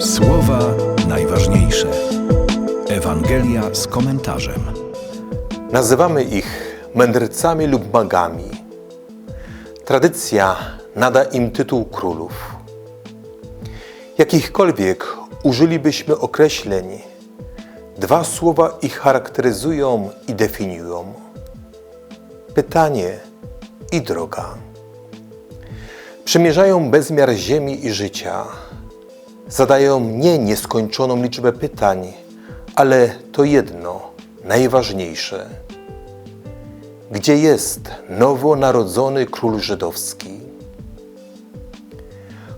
Słowa najważniejsze. Ewangelia z komentarzem. Nazywamy ich mędrcami lub magami. Tradycja nada im tytuł królów. Jakichkolwiek użylibyśmy określeń, dwa słowa ich charakteryzują i definiują: pytanie i droga. Przemierzają bezmiar ziemi i życia. Zadają nie nieskończoną liczbę pytań, ale to jedno, najważniejsze. Gdzie jest nowonarodzony król żydowski?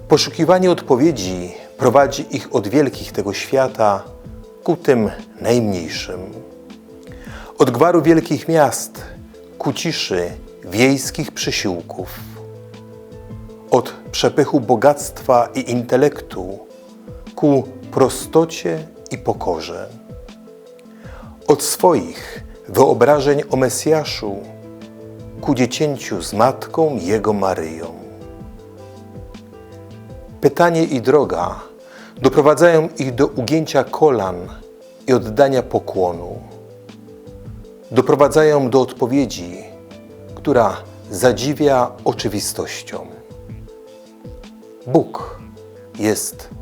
Poszukiwanie odpowiedzi prowadzi ich od wielkich tego świata ku tym najmniejszym. Od gwaru wielkich miast ku ciszy wiejskich przysiłków. Od przepychu bogactwa i intelektu ku prostocie i pokorze. Od swoich wyobrażeń o Mesjaszu ku dziecięciu z matką Jego Maryją. Pytanie i droga doprowadzają ich do ugięcia kolan i oddania pokłonu. Doprowadzają do odpowiedzi, która zadziwia oczywistością. Bóg jest